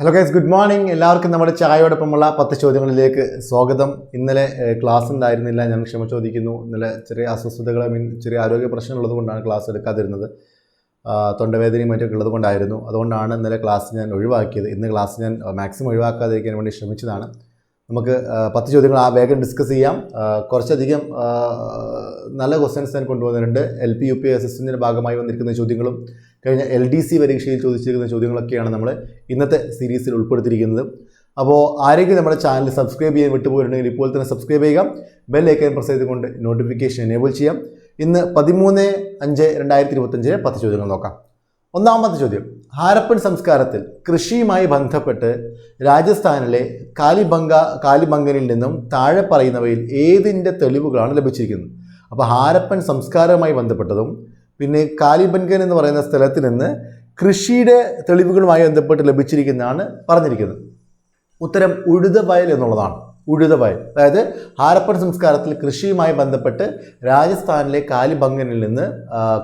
Hello guys good morning എല്ലാവർക്കും നമ്മുടെ ചായയോടൊപ്പമുള്ള പത്ത് ചോദ്യങ്ങളിലേക്ക് സ്വാഗതം. ഇന്നലെ ക്ലാസ് ഉണ്ടായിരുന്നില്ല. ഞാൻ ക്ഷമ ചോദിക്കുന്നു. ഇന്നലെ ചെറിയ അസ്വസ്ഥതകൾ മീൻ ചെറിയ ആരോഗ്യ പ്രശ്നമുള്ളത് കൊണ്ടാണ് ക്ലാസ് എടുക്കാതിരുന്നത്. തൊണ്ടവേദനയും മറ്റൊക്കെ ഉള്ളത് കൊണ്ടായിരുന്നു. അതുകൊണ്ടാണ് ഇന്നലെ ക്ലാസ് ഞാൻ ഒഴിവാക്കിയത്. ഇന്ന് ക്ലാസ് ഞാൻ മാക്സിമം ഒഴിവാക്കാതിരിക്കാൻ വേണ്ടി ശ്രമിച്ചതാണ്. നമുക്ക് പത്ത് ചോദ്യങ്ങൾ ആ വേഗം ഡിസ്കസ് ചെയ്യാം. കുറച്ചധികം നല്ല ക്വസ്റ്റ്യൻസ് ഞാൻ കൊണ്ടുവന്നിട്ടുണ്ട്. എൽ പി യു പി അസിസ്റ്റന്റിന്റെ ഭാഗമായി വന്നിരിക്കുന്ന ചോദ്യങ്ങളും കഴിഞ്ഞ എൽ ഡി സി പരീക്ഷയിൽ ചോദിച്ചിരിക്കുന്ന ചോദ്യങ്ങളൊക്കെയാണ് നമ്മൾ ഇന്നത്തെ സീരീസിൽ ഉൾപ്പെടുത്തിയിരിക്കുന്നത്. അപ്പോൾ ആരെങ്കിലും നമ്മുടെ ചാനൽ സബ്സ്ക്രൈബ് ചെയ്യാൻ വിട്ടുപോയിട്ടുണ്ടെങ്കിൽ ഇപ്പോൾ തന്നെ സബ്സ്ക്രൈബ് ചെയ്യുക. ബെൽ ഐക്കൺ പ്രസ് ചെയ്തുകൊണ്ട് നോട്ടിഫിക്കേഷൻ എനേബിൾ ചെയ്യാം. ഇന്ന് പതിമൂന്ന് അഞ്ച് രണ്ടായിരത്തി ഇരുപത്തഞ്ചിലെ പത്ത് ചോദ്യങ്ങൾ നോക്കാം. ഒന്നാമത്തെ ചോദ്യം. ഹാരപ്പൻ സംസ്കാരത്തിൽ കൃഷിയുമായി ബന്ധപ്പെട്ട് രാജസ്ഥാനിലെ കാലിബംഗ കാലിബംഗനിൽ നിന്നും താഴെ പറയുന്നവയിൽ ഏതിന്റെ തെളിവുകളാണ് ലഭിച്ചിരിക്കുന്നത്? അപ്പോൾ ഹാരപ്പൻ സംസ്കാരവുമായി ബന്ധപ്പെട്ടതും പിന്നെ കാലിബൻഗൻ എന്ന് പറയുന്ന സ്ഥലത്ത് നിന്ന് കൃഷിയുടെ തെളിവുകളുമായി ബന്ധപ്പെട്ട് ലഭിച്ചിരിക്കുന്നതാണ് പറഞ്ഞിരിക്കുന്നത്. ഉത്തരം ഉഴുതവയൽ എന്നുള്ളതാണ്. ഉഴുതവയൽ. അതായത് ഹാരപ്പൻ സംസ്കാരത്തിൽ കൃഷിയുമായി ബന്ധപ്പെട്ട് രാജസ്ഥാനിലെ കാലിബംഗനിൽ നിന്ന്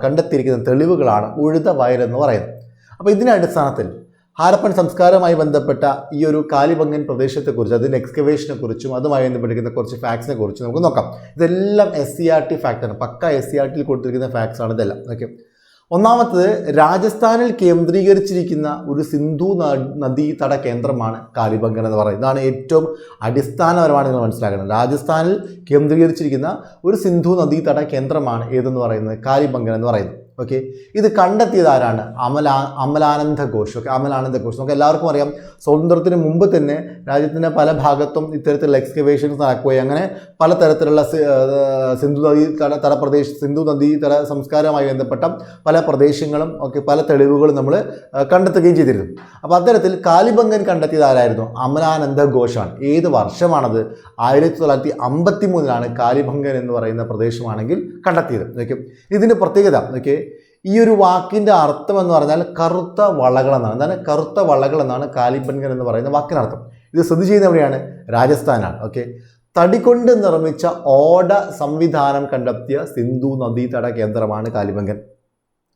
കണ്ടെത്തിയിരിക്കുന്ന തെളിവുകളാണ് ഉഴുതവയൽ എന്ന് പറയുന്നത്. അപ്പോൾ ഇതിന്റെ അടിസ്ഥാനത്തിൽ ഹാരപ്പൻ സംസ്കാരവുമായി ബന്ധപ്പെട്ട ഈ ഒരു കാലിബംഗൻ പ്രദേശത്തെക്കുറിച്ച് അതിന്റെ എക്സ്കവേഷനെ കുറിച്ചും അതുമായി ബന്ധപ്പെട്ടിരിക്കുന്ന കുറച്ച് ഫാക്ട്സിനെ കുറിച്ച് നമുക്ക് നോക്കാം. ഇതെല്ലാം എസ് സി ആർ ടി ഫാക്ടാണ് പക്ക എസ് സി ആർ ടിയിൽ കൊടുത്തിരിക്കുന്ന ഫാക്ട്സ് ആണ് ഇതെല്ലാം. ഓക്കെ ഒന്നാമത്തത് രാജസ്ഥാനിൽ കേന്ദ്രീകരിച്ചിരിക്കുന്ന ഒരു സിന്ധു നദീതട കേന്ദ്രമാണ് കാലിബംഗൻ എന്ന് പറയുന്നത്. ഇതാണ് ഏറ്റവും അടിസ്ഥാനപരമാണ് നിങ്ങൾ മനസ്സിലാക്കണം രാജസ്ഥാനിൽ കേന്ദ്രീകരിച്ചിരിക്കുന്ന ഒരു സിന്ധു നദീതട കേന്ദ്രമാണ് ഏതെന്ന് പറയുന്നത്? കാലിബംഗൻ എന്ന് പറയുന്നത്. ഓക്കെ ഇത് കണ്ടെത്തിയത് ആരാണ്? അമലാ അമലാനന്ദ ഘോഷ്. ഓക്കെ അമലാനന്ദ ഘോഷ്. നമുക്ക് എല്ലാവർക്കും അറിയാം. സ്വാതന്ത്ര്യത്തിന് മുമ്പ് തന്നെ രാജ്യത്തിന്റെ പല ഭാഗത്തും ഇത്തരത്തിലുള്ള എക്സ്കവേഷൻസ് നടക്കുകയും അങ്ങനെ പലതരത്തിലുള്ള സിന്ധു നദി തട പ്രദേശ സിന്ധു നദീ തട സംസ്കാരവുമായി ബന്ധപ്പെട്ട പല പ്രദേശങ്ങളും ഒക്കെ പല തെളിവുകളും നമ്മൾ കണ്ടെത്തുകയും ചെയ്തിരുന്നു. അപ്പോൾ അത്തരത്തിൽ കാലിബംഗൻ കണ്ടെത്തിയത് ആരായിരുന്നു? അമലാനന്ദ ഘോഷാണ്. ഏത് വർഷമാണത്? ആയിരത്തി തൊള്ളായിരത്തി അമ്പത്തി മൂന്നിലാണ് കാലിബംഗൻ എന്ന് പറയുന്ന പ്രദേശമാണെങ്കിൽ കണ്ടെത്തിയത്. ഓക്കെ ഇതിന്റെ പ്രത്യേകത ഓക്കെ ഈ ഒരു വാക്കിന്റെ അർത്ഥം എന്ന് പറഞ്ഞാൽ കറുത്ത വളകൾ എന്നാണ് എന്താണ്? കറുത്ത വളകൾ എന്നാണ് കാലിപ്പൻകൻ എന്ന് പറയുന്ന വാക്കിനർത്ഥം. ഇത് സ്ഥിതി ചെയ്യുന്ന എവിടെയാണ്? രാജസ്ഥാനാണ് ഓക്കെ. തടി കൊണ്ട് നിർമ്മിച്ച ഓട സംവിധാനം കണ്ടെത്തിയ സിന്ധു നദീതട കേന്ദ്രമാണ് കാലിബംഗൻ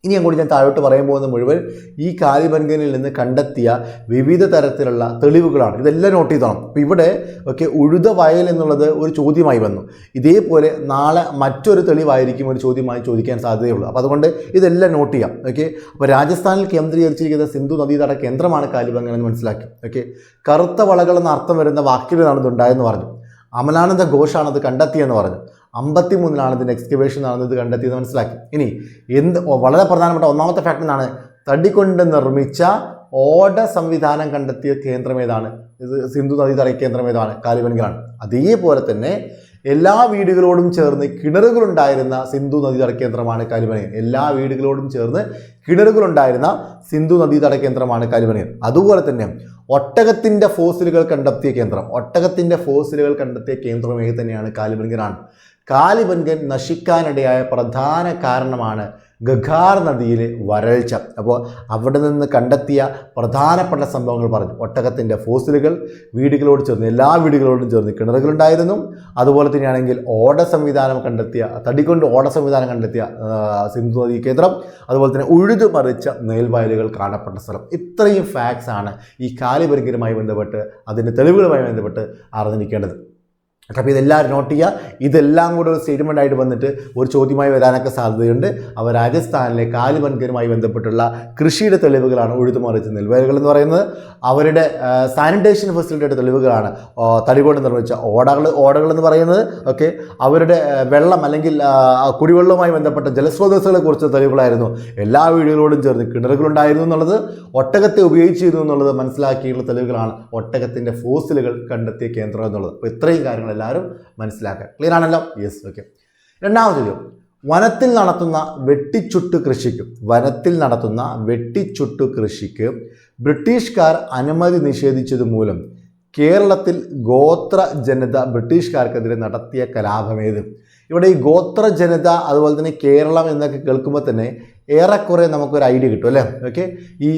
ഇനി അങ്ങോട്ട് ഞാൻ താഴോട്ട് പറയാൻ പോകുന്ന മുഴുവൻ ഈ കാലിബൻഗനിൽ നിന്ന് കണ്ടെത്തിയ വിവിധ തരത്തിലുള്ള തെളിവുകളാണ്. ഇതെല്ലാം നോട്ട് ചെയ്തോണം. അപ്പോൾ ഇവിടെ ഒക്കെ ഉഴുത വയൽ എന്നുള്ളത് ഒരു ചോദ്യമായി വന്നു. ഇതേപോലെ നാളെ മറ്റൊരു തെളിവായിരിക്കും ഒരു ചോദ്യമായി ചോദിക്കാൻ സാധ്യതയുള്ളൂ. അപ്പോൾ അതുകൊണ്ട് ഇതെല്ലാം നോട്ട് ചെയ്യാം. ഓക്കെ? അപ്പോൾ രാജസ്ഥാനിൽ കേന്ദ്രീകരിച്ചിരിക്കുന്ന സിന്ധു നദീതട കേന്ദ്രമാണ് കാലിബംഗൻ എന്ന് മനസ്സിലാക്കി. ഓക്കെ? കറുത്ത വളകൾ എന്ന അർത്ഥം വരുന്ന വാക്കിൽ നടന്നുണ്ടായെന്ന് പറഞ്ഞു. അമലാനന്ദ ഘോഷാണ് അത് കണ്ടെത്തിയെന്ന് പറഞ്ഞു. അമ്പത്തി മൂന്നിലാണ് ഇതിന്റെ എക്സ്കവേഷൻ നടന്നത് കണ്ടെത്തിയത് മനസ്സിലാക്കി. ഇനി എന്ത് വളരെ പ്രധാനപ്പെട്ട ഒന്നാമത്തെ ഫാക്ടർ എന്നാണ് തടികൊണ്ട് നിർമ്മിച്ച ഓട സംവിധാനം കണ്ടെത്തിയ കേന്ദ്രം ഏതാണ്? ഇത് സിന്ധു നദീതട കേന്ദ്രം ഏതാണ്? കാലിബൻഗലാണ്. അതേപോലെ തന്നെ എല്ലാ വീടുകളോടും ചേർന്ന് കിണറുകളുണ്ടായിരുന്ന സിന്ധു നദീതട കേന്ദ്രമാണ് കാലിബനിയൻ. എല്ലാ വീടുകളോടും ചേർന്ന് കിണറുകളുണ്ടായിരുന്ന സിന്ധു നദീതട കേന്ദ്രമാണ് കാലിബനിയൻ. അതുപോലെ തന്നെ ഒട്ടകത്തിന്റെ ഫോസിലുകൾ കണ്ടെത്തിയ കേന്ദ്രം. ഒട്ടകത്തിന്റെ ഫോസിലുകൾ കണ്ടെത്തിയ കേന്ദ്രം ഏത് തന്നെയാണ്? കാലിബൻഗനാണ് കാലിബൻഗൻ നശിക്കാനിടയായ പ്രധാന കാരണമാണ് ഗഖാർ നദിയിലെ വരൾച്ച. അപ്പോൾ അവിടെ നിന്ന് കണ്ടെത്തിയ പ്രധാനപ്പെട്ട സംഭവങ്ങൾ പറഞ്ഞു. ഒട്ടകത്തിന്റെ ഫോസിലുകൾ വീടുകളോട് ചേർന്ന് എല്ലാ വീടുകളോടും ചേർന്ന് കിണറുകളുണ്ടായിരുന്നു. അതുപോലെ തന്നെയാണെങ്കിൽ ഓട സംവിധാനം കണ്ടെത്തിയ തടി കൊണ്ട് ഓട സംവിധാനം കണ്ടെത്തിയ സിന്ധു നദീ കേന്ദ്രം. അതുപോലെ തന്നെ ഉഴുതു മറിച്ച നെൽവയലുകൾ കാണപ്പെട്ട സ്ഥലം. ഇത്രയും ഫാക്ട്സ് ആണ് ഈ കാലിപരിങ്കരുമായി ബന്ധപ്പെട്ട് അതിന്റെ തെളിവുകളുമായി ബന്ധപ്പെട്ട് അറിഞ്ഞിരിക്കേണ്ടത്. അപ്പോൾ ഇതെല്ലാവരും നോട്ട് ചെയ്യുക. ഇതെല്ലാം കൂടെ ഒരു സ്റ്റേറ്റ്മെന്റ് ആയിട്ട് വന്നിട്ട് ഒരു ചോദ്യമായി വരാനൊക്കെ സാധ്യതയുണ്ട്. അവർ രാജസ്ഥാനിലെ കാലിബൻഗരുമായി ബന്ധപ്പെട്ടുള്ള കൃഷിയുടെ തെളിവുകളാണ് ഉഴുതുമറിച്ച നെൽവയലുകൾ എന്ന് പറയുന്നത് അവരുടെ സാനിറ്റേഷൻ ഫെസിലിറ്റിയുടെ തെളിവുകളാണ്. തടികൊണ്ട് തടി കൊണ്ട് നിർമ്മിച്ച ഓടകൾ ഓടകൾ എന്ന് പറയുന്നത്. ഓക്കെ. അവരുടെ വെള്ളം അല്ലെങ്കിൽ കുടിവെള്ളവുമായി ബന്ധപ്പെട്ട ജലസ്രോതസ്സുകളെ കുറിച്ച് തെളിവുകളായിരുന്നു. എല്ലാ വീടുകളോടും ചേർന്ന് കിണറുകളുണ്ടായിരുന്നു എന്നുള്ളത് ഒട്ടകത്തെ ഉപയോഗിച്ചിരുന്നു എന്നുള്ളത് മനസ്സിലാക്കിയിട്ടുള്ള തെളിവുകളാണ് ഒട്ടകത്തിന്റെ ഫോസിലുകൾ കണ്ടെത്തിയ കേന്ദ്രം എന്നുള്ളത്. അപ്പോൾ ഇത്രയും കാര്യങ്ങൾ എല്ലാവരും മനസ്സിലാക്കുക ക്ലിയർ ആണല്ലോ? യെസ് ഓക്കെ രണ്ടാമത് ചോദ്യം വനത്തിൽ നടത്തുന്ന വെട്ടിച്ചുട്ടു കൃഷിക്ക് വനത്തിൽ നടത്തുന്ന വെട്ടിച്ചുട്ടു കൃഷിക്ക് ബ്രിട്ടീഷുകാർ അനുമതി നിഷേധിച്ചത് മൂലം കേരളത്തിൽ ഗോത്ര ജനത ബ്രിട്ടീഷുകാർക്കെതിരെ നടത്തിയ കലാപമേത്? ഇവിടെ ഈ ഗോത്ര ജനത അതുപോലെ തന്നെ കേരളം എന്നൊക്കെ കേൾക്കുമ്പോൾ തന്നെ ഏറെക്കുറെ നമുക്കൊരു ഐഡിയ കിട്ടും അല്ലേ? ഓക്കെ ഈ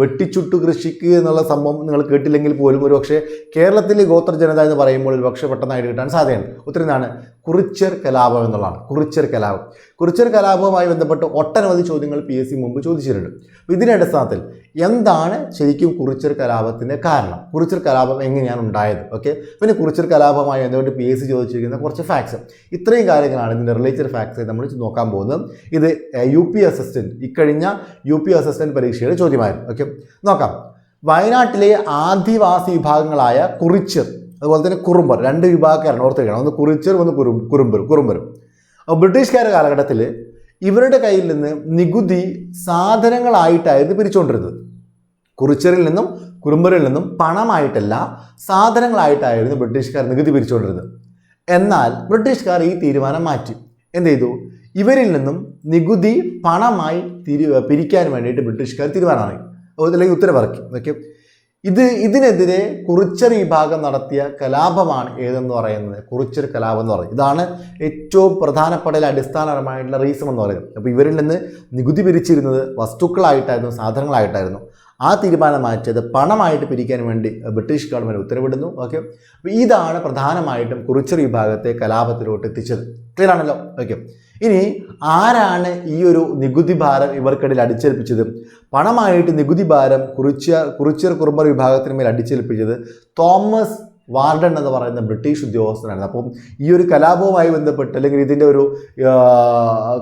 വെട്ടിച്ചുട്ടു കൃഷിക്ക് എന്നുള്ള സംഭവം നിങ്ങൾ കേട്ടില്ലെങ്കിൽ പോലും ഒരു പക്ഷേ കേരളത്തിലെ ഗോത്ര ജനത എന്ന് പറയുമ്പോൾ ഒരു പക്ഷേ പെട്ടെന്ന് ഐഡിയ കിട്ടാൻ സാധ്യതയുണ്ട്. ഒത്തിരി എന്താണ്? കുറിച്ചർ കലാപം എന്നുള്ളതാണ്. കുറിച്ചർ കലാപം. കുറിച്ചർ കലാപവുമായി ബന്ധപ്പെട്ട് ഒട്ടനവധി ചോദ്യങ്ങൾ പി എസ് സി മുമ്പ് ചോദിച്ചിട്ടുണ്ട്. ഇതിന്റെ അടിസ്ഥാനത്തിൽ എന്താണ് ശരിക്കും കുറിച്ചർ കലാപത്തിന്റെ കാരണം? കുറിച്ചർ കലാപം എങ്ങനെയാണ് ഉണ്ടായത്? ഓക്കെ പിന്നെ കുറിച്ചർ കലാപവുമായി ബന്ധപ്പെട്ട് പി എസ് സി ചോദിച്ചിരിക്കുന്ന കുറച്ച് ഫാക്ട്സ് ഇത്രയും കാര്യങ്ങളാണ് ഇതിന്റെ റിലേറ്റഡ് ഫാക്ട്സ് നമ്മൾ നോക്കാൻ പോകുന്നത്. ഇത് യു പി അസിസ്റ്റന്റ് ഇക്കഴിഞ്ഞ യു പി അസിസ്റ്റന്റ് പരീക്ഷയുടെ ചോദ്യമായിരുന്നു. ഓക്കെ നോക്കാം. വയനാട്ടിലെ ആദിവാസി വിഭാഗങ്ങളായ കുറിച്ചർ അതുപോലെ തന്നെ കുറുമ്പർ രണ്ട് വിഭാഗക്കാരാണ് ഓർത്ത് വയ്ക്കണം ഒന്ന് കുറിച്ചർ ഒന്ന് കുറും കുറുമ്പരും കുറുമ്പരും ബ്രിട്ടീഷുകാരുടെ കാലഘട്ടത്തിൽ ഇവരുടെ കയ്യിൽ നിന്ന് നികുതി സാധനങ്ങളായിട്ടായിരുന്നു പിരിച്ചുകൊണ്ടിരുന്നത്. കുറിച്ചറിൽ നിന്നും കുറുമ്പറിൽ നിന്നും പണമായിട്ടല്ല സാധനങ്ങളായിട്ടായിരുന്നു ബ്രിട്ടീഷുകാർ നികുതി പിരിച്ചുകൊണ്ടിരുന്നത്. എന്നാൽ ബ്രിട്ടീഷുകാർ ഈ തീരുമാനം മാറ്റി. എന്ത് ചെയ്തു? ഇവരിൽ നിന്നും നികുതി പണമായി തിരി പിരിക്കാൻ വേണ്ടിയിട്ട് ബ്രിട്ടീഷുകാർ തീരുമാനമായി. അല്ലെങ്കിൽ ഉത്തരവിറക്കി. ഓക്കെ. ഇത് ഇതിനെതിരെ കുറിച്ചർ വിഭാഗം നടത്തിയ കലാപമാണ് ഏതെന്ന് പറയുന്നത്? കുറിച്ചർ കലാപം എന്ന് പറയുന്നത് ഇതാണ് ഏറ്റവും പ്രധാനപ്പെട്ട അടിസ്ഥാനപരമായിട്ടുള്ള റീസൺ എന്ന് പറയുന്നത്. അപ്പോൾ ഇവരിൽ നിന്ന് നികുതി പിരിച്ചിരുന്നത് വസ്തുക്കളായിട്ടായിരുന്നു സാധനങ്ങളായിട്ടായിരുന്നു. ആ തീരുമാനം മാറ്റിയത് പണമായിട്ട് പിരിക്കാൻ വേണ്ടി ബ്രിട്ടീഷ് ഗവൺമെന്റ് ഉത്തരവിടുന്നു. ഓക്കെ. അപ്പോൾ ഇതാണ് പ്രധാനമായിട്ടും കുറിച്ചർ വിഭാഗത്തെ കലാപത്തിലോട്ട് എത്തിച്ചത്. ക്ലിയർ ആണല്ലോ? ഓക്കെ. ഇനി ആരാണ് ഈ ഒരു നികുതി ഭാരം ഇവർക്കിടയിൽ അടിച്ചേൽപ്പിച്ചത്? പണമായിട്ട് നികുതി ഭാരം കുറിച്ച കുറിച്ചർ കുറുമ്പർ വിഭാഗത്തിന് മേൽ അടിച്ചേൽപ്പിച്ചത് തോമസ് വാർഡൻ എന്ന് പറയുന്ന ബ്രിട്ടീഷ് ഉദ്യോഗസ്ഥനാണ്. അപ്പം ഈ ഒരു കലാപവുമായി ബന്ധപ്പെട്ട് അല്ലെങ്കിൽ ഇതിന്റെ ഒരു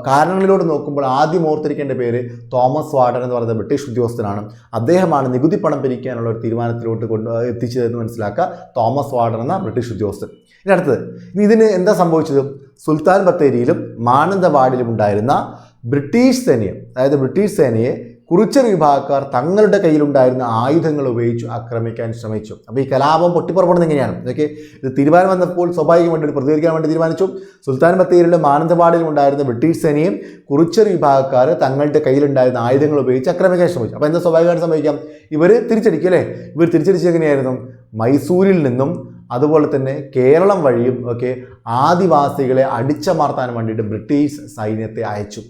കാരണങ്ങളിലൂടെ നോക്കുമ്പോൾ ആദ്യം ഓർത്തിരിക്കേണ്ട പേര് തോമസ് വാർഡൻ എന്ന് പറയുന്ന ബ്രിട്ടീഷ് ഉദ്യോഗസ്ഥനാണ്. അദ്ദേഹമാണ് നികുതി പണം പിരിക്കാനുള്ള ഒരു തീരുമാനത്തിലോട്ട് കൊണ്ട് എത്തിച്ചതെന്ന് മനസ്സിലാക്കുക. തോമസ് വാർഡൻ എന്ന ബ്രിട്ടീഷ് ഉദ്യോഗസ്ഥൻ. ഇനി അടുത്തത്. ഇനി ഇതിന് എന്താ സംഭവിച്ചത്? സുൽത്താൻ ബത്തേരിയിലും മാനന്തവാടിലും ഉണ്ടായിരുന്ന ബ്രിട്ടീഷ് സേനയെ അതായത് ബ്രിട്ടീഷ് സേനയെ കുറിച്ചർ വിഭാഗക്കാർ തങ്ങളുടെ കയ്യിലുണ്ടായിരുന്ന ആയുധങ്ങൾ ഉപയോഗിച്ച് ആക്രമിക്കാൻ ശ്രമിച്ചു. അപ്പോൾ ഈ കലാപം പൊട്ടിപ്പുറപ്പെടുന്നത് എങ്ങനെയാണ്? ഇതൊക്കെ ഇത് തീരുമാനം വന്നപ്പോൾ സ്വാഭാവികമായിട്ട് പ്രതികരിക്കാൻ വേണ്ടി തീരുമാനിച്ചു. സുൽത്താൻ ബത്തേരിയിലെ മാനന്തവാടിലും ഉണ്ടായിരുന്ന ബ്രിട്ടീഷ് സേനയും കുറിച്ചർ വിഭാഗക്കാർ തങ്ങളുടെ കയ്യിലുണ്ടായിരുന്ന ആയുധങ്ങൾ ഉപയോഗിച്ച് ആക്രമിക്കാൻ ശ്രമിച്ചു. അപ്പോൾ എന്താ സ്വാഭാവികമായിട്ട് സംഭവിക്കാം? ഇവർ തിരിച്ചടിക്കും അല്ലേ? ഇവർ തിരിച്ചടിച്ചത് എങ്ങനെയായിരുന്നു? മൈസൂരിൽ നിന്നും അതുപോലെ തന്നെ കേരളം വഴിയും ഒക്കെ ആദിവാസികളെ അടിച്ചമർത്താൻ വേണ്ടിയിട്ട് ബ്രിട്ടീഷ് സൈന്യത്തെ അയച്ചു.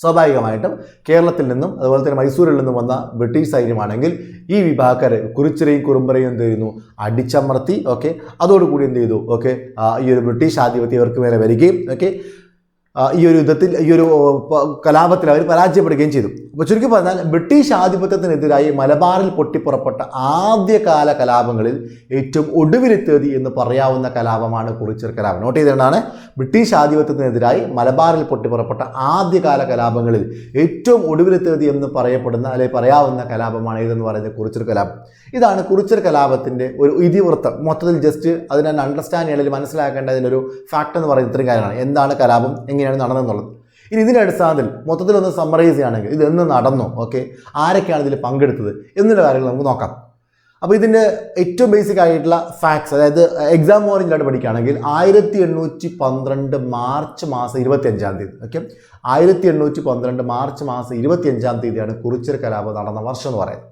സ്വാഭാവികമായിട്ടും കേരളത്തിൽ നിന്നും അതുപോലെ തന്നെ മൈസൂരിൽ നിന്നും വന്ന ബ്രിട്ടീഷ് സൈന്യമാണെങ്കിൽ ഈ വിഭാഗക്കാരെ കുറിച്ചിരയും കുറുമ്പറയും എന്ത് ചെയ്യുന്നു? അടിച്ചമർത്തി ഓക്കെ അതോടുകൂടി എന്ത് ചെയ്തു? ഓക്കെ ഈ ഒരു ബ്രിട്ടീഷ് ആധിപത്യം ഇവർക്ക് മേലെ വരികയും ഓക്കെ ഈ ഒരു യുദ്ധത്തിൽ ഈ ഒരു കലാപത്തിൽ അവർ പരാജയപ്പെടുകയും ചെയ്തു. അപ്പോൾ ചുരുക്കി പറഞ്ഞാൽ ബ്രിട്ടീഷ് ആധിപത്യത്തിനെതിരായി മലബാറിൽ പൊട്ടിപ്പുറപ്പെട്ട ആദ്യകാല കലാപങ്ങളിൽ ഏറ്റവും ഒടുവിലെത്തിയത് എന്ന് പറയാവുന്ന കലാപമാണ് കുറിച്ചർ കലാപം. നോട്ട് ചെയ്തുകൊണ്ടാണ് ബ്രിട്ടീഷ് ആധിപത്യത്തിനെതിരായി മലബാറിൽ പൊട്ടിപ്പുറപ്പെട്ട ആദ്യകാല കലാപങ്ങളിൽ ഏറ്റവും ഒടുവിലെത്തിയത് എന്ന് പറയപ്പെടുന്ന അല്ലെങ്കിൽ പറയാവുന്ന കലാപമാണ് ഏതെന്ന് പറയുന്നത് കുറിച്ചർ കലാപം. ഇതാണ് കുറിച്ചർ കലാപത്തിന്റെ ഒരു ഇതിവൃത്തം. മൊത്തത്തിൽ ജസ്റ്റ് അതിനെ അണ്ടർസ്റ്റാൻഡ് ചെയ്യണമെങ്കിൽ മനസ്സിലാക്കേണ്ട അതിനൊരു ഫാക്ട് എന്ന് പറയുന്നത് ഇത്രയും കാര്യമാണ് എന്താണ് കലാപം? എങ്ങനെയാണ് നടന്നതെന്നുള്ളത്. ഇനി ഇതിന്റെ അടിസ്ഥാനത്തിൽ മൊത്തത്തിൽ ഒന്ന് സമ്മറൈസ് ചെയ്യുകയാണെങ്കിൽ ഇത് എന്ന് നടന്നു? ഓക്കെ ആരൊക്കെയാണ് ഇതിൽ പങ്കെടുത്തത്? എന്നുള്ള കാര്യങ്ങൾ നമുക്ക് നോക്കാം. അപ്പോൾ ഇതിന്റെ ഏറ്റവും ബേസിക് ആയിട്ടുള്ള ഫാക്ട്സ് അതായത് എക്സാം ഓറിയന്റായിട്ട് പഠിക്കുകയാണെങ്കിൽ ആയിരത്തി എണ്ണൂറ്റി പന്ത്രണ്ട് മാർച്ച് മാസം ഇരുപത്തി അഞ്ചാം തീയതി ഓക്കെ ആയിരത്തി എണ്ണൂറ്റി പന്ത്രണ്ട് മാർച്ച് മാസം ഇരുപത്തി അഞ്ചാം തീയതിയാണ് കുറിച്ചർ കലാപം നടന്ന വർഷം എന്ന് പറയുന്നത്.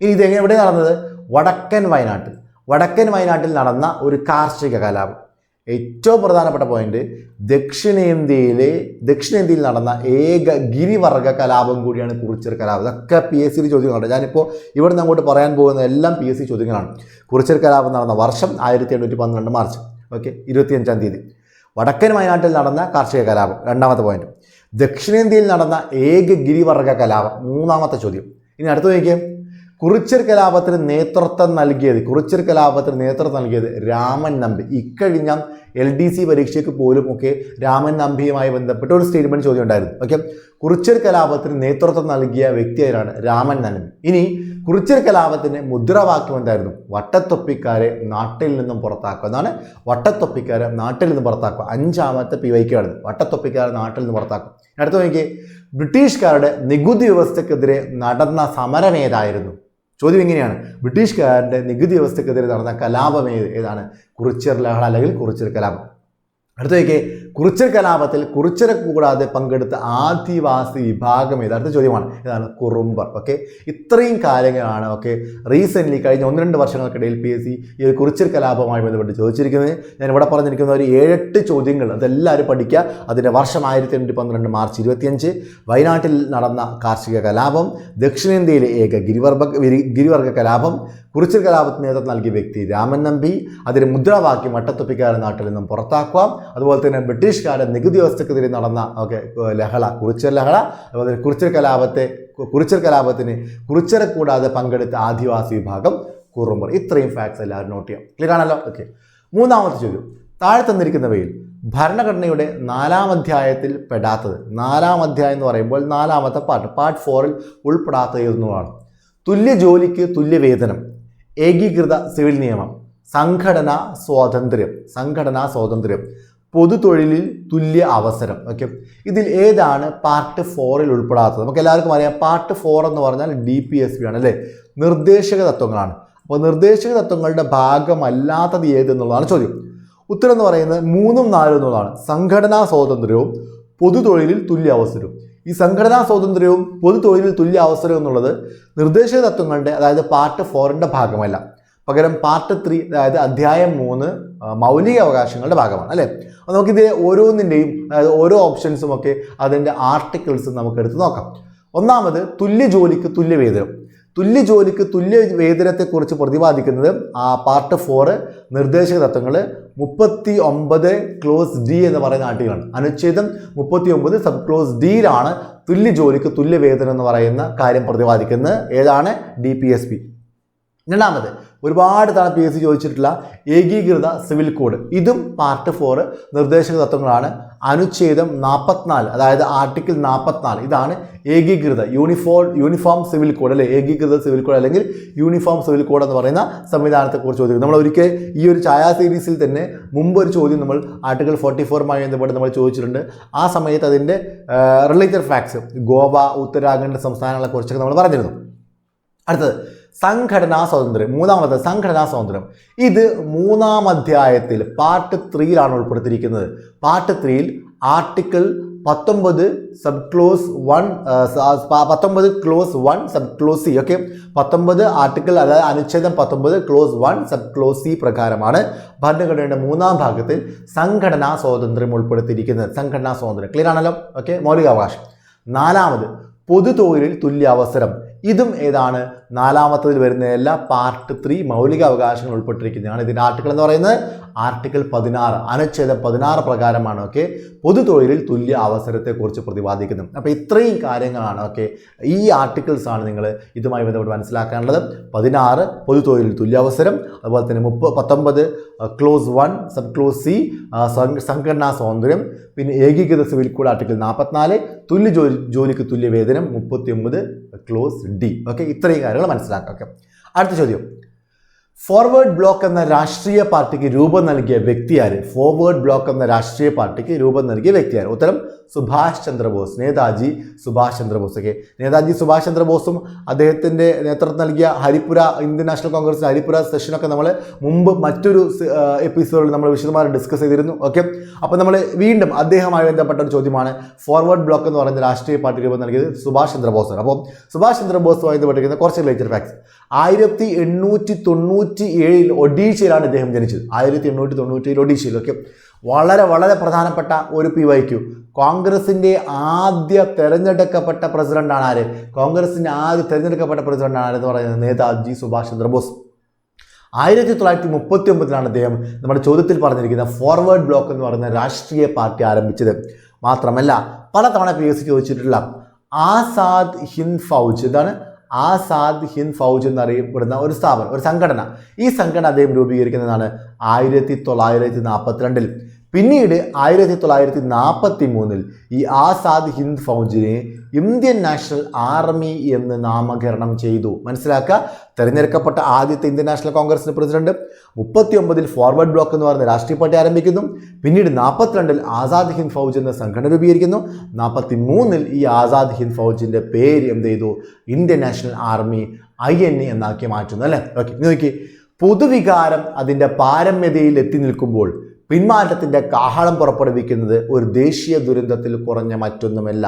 ഇനി ഇത് എവിടെ നടന്നത്? വടക്കൻ വയനാട്ടിൽ. വടക്കൻ വയനാട്ടിൽ നടന്ന ഒരു കാർഷിക കലാപം. ഏറ്റവും പ്രധാനപ്പെട്ട പോയിന്റ് ദക്ഷിണേന്ത്യയിലെ ദക്ഷിണേന്ത്യയിൽ നടന്ന ഏക ഗിരിവർഗ കലാപം കൂടിയാണ് കുറിച്ചർ കലാപം. ഇതൊക്കെ പി എസ് സിയിൽ ചോദ്യങ്ങളുണ്ട് ഞാനിപ്പോൾ ഇവിടെ നിന്ന് അങ്ങോട്ട് പറയാൻ പോകുന്ന എല്ലാം പി എസ് സി ചോദ്യങ്ങളാണ്. കുറിച്ചർ കലാപം നടന്ന വർഷം ആയിരത്തി എണ്ണൂറ്റി പന്ത്രണ്ട് മാർച്ച് ഓക്കെ ഇരുപത്തിയഞ്ചാം തീയതി. വടക്കൻ വയനാട്ടിൽ നടന്ന കാർഷിക കലാപം രണ്ടാമത്തെ പോയിന്റ് ദക്ഷിണേന്ത്യയിൽ നടന്ന ഏക ഗിരിവർഗ കലാപം മൂന്നാമത്തെ ചോദ്യം. ഇനി അടുത്ത് നോക്കിയേ. കുറിച്ചർ കലാപത്തിന് നേതൃത്വം നൽകിയത് കുറിച്ചർ കലാപത്തിന് നേതൃത്വം നൽകിയത് രാമൻ നമ്പി. ഇക്കഴിഞ്ഞ എൽ ഡി സി പരീക്ഷയ്ക്ക് പോലും ഒക്കെ രാമൻ നമ്പിയുമായി ബന്ധപ്പെട്ട ഒരു സ്റ്റേറ്റ്മെന്റ് ചോദ്യം ഉണ്ടായിരുന്നു. ഓക്കെ കുറിച്ചർ കലാപത്തിന് നേതൃത്വം നൽകിയ വ്യക്തി ആരാണ്? രാമൻ നമ്പി. ഇനി കുറിച്ചർ കലാപത്തിന്റെ മുദ്രാവാക്യം എന്തായിരുന്നു? വട്ടത്തൊപ്പിക്കാരെ നാട്ടിൽ നിന്നും പുറത്താക്കുക എന്നാണ്. വട്ടത്തൊപ്പിക്കാരെ നാട്ടിൽ നിന്ന് പുറത്താക്കുക. അഞ്ചാമത്തെ പി വൈക്കാണ് വട്ടത്തൊപ്പിക്കാരെ നാട്ടിൽ നിന്ന് പുറത്താക്കുക. അടുത്ത നോക്കിയേ. ബ്രിട്ടീഷുകാരുടെ നികുതി വ്യവസ്ഥക്കെതിരെ നടന്ന സമരം ഏതായിരുന്നു? ചോദ്യം ഇങ്ങനെയാണ്. ബ്രിട്ടീഷുകാരുടെ നികുതി വ്യവസ്ഥക്കെതിരെ നടന്ന കലാപം ഏത്? ഏതാണ്? കുറിച്ചർ ലഹള അല്ലെങ്കിൽ കുറിച്ചർ കലാപം. അടുത്ത നോക്കിയേ കുറിച്ചർ കലാപത്തിൽ കുറിച്ചരെ കൂടാതെ പങ്കെടുത്ത ആദിവാസി വിഭാഗം ഏത് ചോദ്യമാണ്. ഇതാണ് കുറുമ്പർ. ഓക്കെ ഇത്രയും കാര്യങ്ങളാണ് ഓക്കെ റീസെന്റ്ലി കഴിഞ്ഞ ഒന്ന് രണ്ട് വർഷങ്ങൾക്കിടയിൽ പി എസ് സി ഈ ഒരു കുറിച്ചർ കലാപവുമായി ബന്ധപ്പെട്ട് ചോദിച്ചിരിക്കുന്നത്. ഞാൻ ഇവിടെ പറഞ്ഞിരിക്കുന്ന ഒരു ഏഴെട്ട് ചോദ്യങ്ങൾ അതെല്ലാവരും പഠിക്കുക. അതിന്റെ വർഷം ആയിരത്തി എണ്ണൂറ്റി പന്ത്രണ്ട് മാർച്ച് ഇരുപത്തിയഞ്ച് വയനാട്ടിൽ നടന്ന കാർഷിക കലാപം ദക്ഷിണേന്ത്യയിലെ ഏക ഗിരിവർഗ ഗിരിവർഗ കലാപം കുറിച്ചർ കലാപത്തിന് നേതൃത്വം നൽകിയ വ്യക്തി രാമൻ നമ്പി അതിന് മുദ്രാവാക്യം വട്ടത്തൊപ്പിക്കാരെ നാട്ടിൽ നിന്നും പുറത്താക്കാം അതുപോലെ തന്നെ ബ്രിട്ടീഷുകാരുടെ നികുതി വ്യവസ്ഥക്കെതിരെ നടന്ന ഓക്കെ ലഹള കുറിച്ചർ ലഹള അതുപോലെ കുറിച്ചർ കലാപത്തെ കുറിച്ചർ കലാപത്തിന് കുറിച്ചറെ കൂടാതെ പങ്കെടുത്ത ആദിവാസി വിഭാഗം കുറുമ്പർ ഇത്രയും ഫാക്ട്സ് എല്ലാവരും നോട്ട് ചെയ്യാം. ക്ലിയർ ആണല്ലോ? ഓക്കെ മൂന്നാമത്തെ ചോദ്യം. താഴെ തന്നിരിക്കുന്നവയിൽ ഭരണഘടനയുടെ നാലാം അധ്യായത്തിൽ പെടാത്തത്. നാലാം അധ്യായം എന്ന് പറയുമ്പോൾ നാലാമത്തെ പാർട്ട് പാർട്ട് ഫോറിൽ ഉൾപ്പെടാത്തത് എന്നുള്ളതാണ് തുല്യ ജോലിക്ക് തുല്യ വേതനം ഏകീകൃത സിവിൽ നിയമം സംഘടനാ സ്വാതന്ത്ര്യം സംഘടനാ സ്വാതന്ത്ര്യം. പൊതുതൊഴിലിൽ തുല്യ അവസരം ഓക്കെ ഇതിൽ ഏതാണ് പാർട്ട് ഫോറിൽ ഉൾപ്പെടാത്തത്? നമുക്ക് എല്ലാവർക്കും അറിയാം പാർട്ട് ഫോർ എന്ന് പറഞ്ഞാൽ ഡി പി എസ് പി ആണ് അല്ലേ? നിർദ്ദേശക തത്വങ്ങളാണ്. അപ്പോൾ നിർദ്ദേശക തത്വങ്ങളുടെ ഭാഗമല്ലാത്തത് ഏതെന്നുള്ളതാണ് ചോദ്യം. ഉത്തരം എന്ന് പറയുന്നത് മൂന്നും നാലും എന്നുള്ളതാണ്. സംഘടനാ സ്വാതന്ത്ര്യവും പൊതുതൊഴിലിൽ തുല്യ അവസരവും. ഈ സംഘടനാ സ്വാതന്ത്ര്യവും പൊതുതൊഴിലിൽ തുല്യ അവസരവും എന്നുള്ളത് നിർദ്ദേശക തത്വങ്ങളുടെ അതായത് പാർട്ട് ഫോറിന്റെ ഭാഗമല്ല. പകരം പാർട്ട് ത്രീ അതായത് അധ്യായം മൂന്ന് മൗലിക അവകാശങ്ങളുടെ ഭാഗമാണ് അല്ലേ? നമുക്കിത് ഓരോന്നിന്റെയും അതായത് ഓരോ ഓപ്ഷൻസും ഒക്കെ അതിന്റെ ആർട്ടിക്കിൾസ് നമുക്ക് എടുത്ത് നോക്കാം. ഒന്നാമത് തുല്യ ജോലിക്ക് തുല്യ വേതനം. തുല്യ ജോലിക്ക് തുല്യ വേതനത്തെക്കുറിച്ച് പ്രതിപാദിക്കുന്നത് ആ പാർട്ട് ഫോറ് നിർദ്ദേശക തത്വങ്ങൾ മുപ്പത്തി ഒമ്പത് ക്ലോസ് ഡി എന്ന് പറയുന്ന ആർട്ടിക്കിളാണ്. അനുച്ഛേദം മുപ്പത്തി ഒമ്പത് സബ് ക്ലോസ് ഡിയിലാണ് തുല്യ ജോലിക്ക് തുല്യ വേതനം എന്ന് പറയുന്ന കാര്യം പ്രതിപാദിക്കുന്നത്. ഏതാണ്? ഡി പി എസ് പി രണ്ടാമത് ഒരുപാട് തവണ പി എസ് സി ചോദിച്ചിട്ടുള്ള ഏകീകൃത സിവിൽ കോഡ്. ഇതും പാർട്ട് ഫോർ നിർദ്ദേശക തത്വങ്ങളാണ്. അനുച്ഛേദം നാൽപ്പത്തിനാല് അതായത് ആർട്ടിക്കിൾ നാൽപ്പത്തിനാല് ഇതാണ് ഏകീകൃത യൂണിഫോം യൂണിഫോം സിവിൽ കോഡ് അല്ലെ? ഏകീകൃത സിവിൽ കോഡ് അല്ലെങ്കിൽ യൂണിഫോം സിവിൽ കോഡ് എന്ന് പറയുന്ന സംവിധാനത്തെക്കുറിച്ച് ചോദിക്കും നമ്മൾ ഒരിക്കൽ ഈ ഒരു ഛായ സീരീസിൽ തന്നെ മുമ്പ് ഒരു ചോദ്യം നമ്മൾ ആർട്ടിക്കിൾ ഫോർട്ടി ഫോറുമായി ബന്ധപ്പെട്ട് നമ്മൾ ചോദിച്ചിട്ടുണ്ട്. ആ സമയത്ത് അതിന്റെ റിലേറ്റഡ് ഫാക്ട്സ് ഗോവ ഉത്തരാഖണ്ഡ് സംസ്ഥാനങ്ങളെക്കുറിച്ചൊക്കെ നമ്മൾ പറഞ്ഞിരുന്നു. അടുത്തത് സംഘടനാ സ്വാതന്ത്ര്യം മൂന്നാമത്തെ സംഘടനാ സ്വാതന്ത്ര്യം. ഇത് മൂന്നാം അധ്യായത്തിൽ പാർട്ട് ത്രീയിലാണ് ഉൾപ്പെടുത്തിയിരിക്കുന്നത്. പാർട്ട് ത്രീയിൽ ആർട്ടിക്കിൾ പത്തൊമ്പത് സബ് ക്ലോസ് വൺ പത്തൊമ്പത് clause one sub clause C okay? പത്തൊമ്പത് ആർട്ടിക്കിൾ അതായത് അനുച്ഛേദം പത്തൊമ്പത് clause one sub clause C പ്രകാരമാണ് ഭരണഘടനയുടെ മൂന്നാം ഭാഗത്തിൽ സംഘടനാ സ്വാതന്ത്ര്യം ഉൾപ്പെടുത്തിയിരിക്കുന്നത്. സംഘടനാ സ്വാതന്ത്ര്യം. ക്ലിയർ ആണല്ലോ? ഓക്കെ? മൗലികാവകാശം. നാലാമത് പൊതുതൊഴിലിൽ തുല്യ അവസരം ഇതും ഏതാണ്? നാലാമത്തതിൽ വരുന്ന എല്ലാ പാർട്ട് ത്രീ മൗലിക അവകാശങ്ങൾ ഉൾപ്പെട്ടിരിക്കുന്നതാണ്. ഇതിന്റെ ആർട്ടിക്കിൾ എന്ന് പറയുന്നത് ആർട്ടിക്കിൾ പതിനാറ് അനുച്ഛേദം പതിനാറ് പ്രകാരമാണ് ഓക്കെ പൊതുതൊഴിലിൽ തുല്യ അവസരത്തെക്കുറിച്ച് പ്രതിപാദിക്കുന്നത് അപ്പോൾ ഇത്രയും കാര്യങ്ങളാണ് ഓക്കെ ഈ ആർട്ടിക്കിൾസ് ആണ് നിങ്ങൾ ഇതുമായി ബന്ധപ്പെട്ട് മനസ്സിലാക്കാനുള്ളത്. പതിനാറ് പൊതുതൊഴിലിൽ തുല്യ അവസരം അതുപോലെ തന്നെ മുപ്പ പത്തൊമ്പത് clause one sub clause C സംഘടനാ സ്വാതന്ത്ര്യം പിന്നെ ഏകീകൃത സിവിൽ കോഡ് ആർട്ടിക്കിൾ നാൽപ്പത്തിനാല് തുല്യ ജോലി ജോലിക്ക് തുല്യ വേതനം മുപ്പത്തി ഒമ്പത് ക്ലോസ് ഡി ഓക്കെ ഇത്രയും കാര്യങ്ങൾ മനസ്സിലാക്കാം. ഓക്കെ അടുത്ത ചോദ്യം. ഫോർവേഡ് ബ്ലോക്ക് എന്ന രാഷ്ട്രീയ പാർട്ടിക്ക് രൂപം നൽകിയ വ്യക്തി ആര്? ഫോർവേഡ് ബ്ലോക്ക് എന്ന രാഷ്ട്രീയ പാർട്ടിക്ക് രൂപം നൽകിയ വ്യക്തി ആര്? ഉത്തരം സുഭാഷ് ചന്ദ്രബോസ് നേതാജി സുഭാഷ് ചന്ദ്രബോസ് ഒക്കെ നേതാജി സുഭാഷ് ചന്ദ്രബോസും അദ്ദേഹത്തിന്റെ നേതൃത്വം നൽകിയ Haripura Indian National Congress Haripura സെഷനൊക്കെ നമ്മൾ മുമ്പ് മറ്റൊരു എപ്പിസോഡിൽ നമ്മൾ വിശദമായി ഡിസ്കസ് ചെയ്തിരുന്നു. ഓക്കെ അപ്പോൾ നമ്മൾ വീണ്ടും അദ്ദേഹവുമായി ബന്ധപ്പെട്ട ഒരു ചോദ്യമാണ് ഫോർവേഡ് ബ്ലോക്ക് എന്ന് പറയുന്ന രാഷ്ട്രീയ പാർട്ടി രൂപം നൽകിയത് സുഭാഷ് ചന്ദ്രബോസാണ്. അപ്പോൾ സുഭാഷ് ചന്ദ്രബോസുമായി ബന്ധപ്പെട്ടിരിക്കുന്ന കുറച്ച് റിലേറ്റഡ് ഫാക്ട്സ് ആയിരത്തി എണ്ണൂറ്റി തൊണ്ണൂറ്റി ഏഴിൽ ഒഡീഷയിലാണ് ഇദ്ദേഹം ജനിച്ചത്. ആയിരത്തി എണ്ണൂറ്റി തൊണ്ണൂറ്റി ഏഴ് ഒഡീഷയിലൊക്കെ വളരെ വളരെ പ്രധാനപ്പെട്ട ഒരു പി വൈ ക്യു. കോൺഗ്രസിന്റെ ആദ്യ തെരഞ്ഞെടുക്കപ്പെട്ട പ്രസിഡന്റാണ് ആര്? കോൺഗ്രസിന്റെ ആദ്യ തെരഞ്ഞെടുക്കപ്പെട്ട പ്രസിഡന്റാണ് ആരെന്ന് പറയുന്നത് നേതാജി സുഭാഷ് ചന്ദ്രബോസ്. ആയിരത്തി തൊള്ളായിരത്തി മുപ്പത്തി ഒമ്പതിലാണ് അദ്ദേഹം നമ്മുടെ ചോദ്യത്തിൽ പറഞ്ഞിരിക്കുന്ന ഫോർവേഡ് ബ്ലോക്ക് എന്ന് പറയുന്ന രാഷ്ട്രീയ പാർട്ടി ആരംഭിച്ചത്. മാത്രമല്ല പലതവണ പി എസ് സി ചോദിച്ചിട്ടുള്ള ആസാദ് ഹിന്ദ് ഫൗജ് ഇതാണ് ആസാദ് ഹിന്ദ് ഫൗജ് എന്നറിയപ്പെടുന്ന ഒരു സ്ഥാപനം ഒരു സംഘടന. ഈ സംഘടന അദ്ദേഹം രൂപീകരിക്കുന്നതാണ് ആയിരത്തി തൊള്ളായിരത്തി നാൽപ്പത്തിരണ്ടിൽ. പിന്നീട് ആയിരത്തി തൊള്ളായിരത്തി നാൽപ്പത്തി മൂന്നിൽ ഈ ആസാദ് ഹിന്ദ് ഫൗജിനെ ഇന്ത്യൻ നാഷണൽ ആർമി എന്ന് നാമകരണം ചെയ്തു. മനസ്സിലാക്കുക തെരഞ്ഞെടുക്കപ്പെട്ട ആദ്യത്തെ ഇന്ത്യൻ നാഷണൽ കോൺഗ്രസിന്റെ പ്രസിഡന്റ് മുപ്പത്തി ഒമ്പതിൽ ഫോർവേഡ് ബ്ലോക്ക് എന്ന് പറയുന്ന രാഷ്ട്രീയ പാർട്ടി ആരംഭിക്കുന്നു. പിന്നീട് നാൽപ്പത്തിരണ്ടിൽ ആസാദ് ഹിന്ദ് ഫൗജ് എന്ന സംഘടന രൂപീകരിക്കുന്നു. നാൽപ്പത്തി മൂന്നിൽ ഈ ആസാദ് ഹിന്ദ് ഫൗജിന്റെ പേര് എന്ത് ചെയ്തു? Indian National Army I N A എന്നാക്കി മാറ്റുന്നു അല്ലേ? ഓക്കെ നോക്കി പൊതുവികാരം അതിന്റെ പാരമ്യതയിൽ എത്തി നിൽക്കുമ്പോൾ പിന്മാറ്റത്തിന്റെ കാഹളം പുറപ്പെടുവിക്കുന്നത് ഒരു ദേശീയ ദുരന്തത്തിൽ കുറഞ്ഞ മറ്റൊന്നുമല്ല.